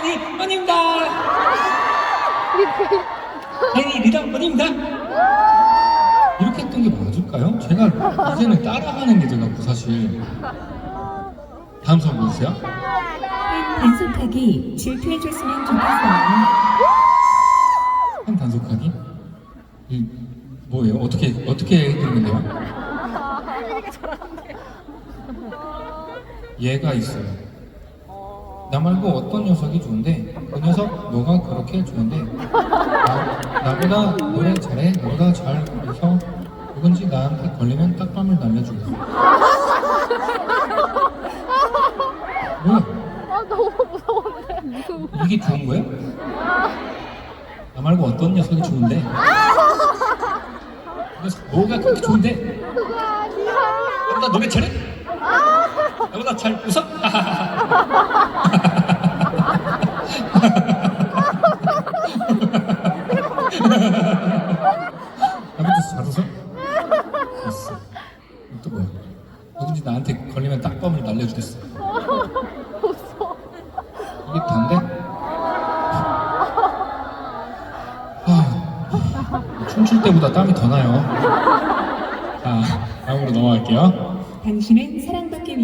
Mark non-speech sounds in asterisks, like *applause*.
다현이 언니입니다. 다현이 리더 언니입니다. 이렇게 했던 게 맞을까요? 제가 이제는 따라하는 게 돼갖고 사실. 다음 사람 보세요. 단속하기 질투해줬으면 좋겠어요. 한 단속하기? 이 뭐예요? 어떻게 어떻게 했는데요? 얘가 있어요. 나 말고 어떤 녀석이 좋은데 그 녀석 너가 그렇게 해주는데 나, 나보다 노래 잘해 너보다 잘 부르서 누군지 나한테 걸리면 딱밤을 날려주고 뭐야? 아 너무 무서운데. 이게 좋은 거예요? 나 말고 어떤 녀석이 좋은데? 그 녀석 뭐가 그렇게 좋은데? 그거 아니야. 나보다 노래 잘해? 나보다 잘 웃어? *laughs* 나보다 잘 웃어? 됐어. 또 뭐야? 누군지 나한테 걸리면 딱밤을 날려주겠어. 무서워. 이게 단데? 아, 춤출 때보다 땀이 더 나요. 자, 다음으로 넘어갈게요. 당신은 사랑받기 위해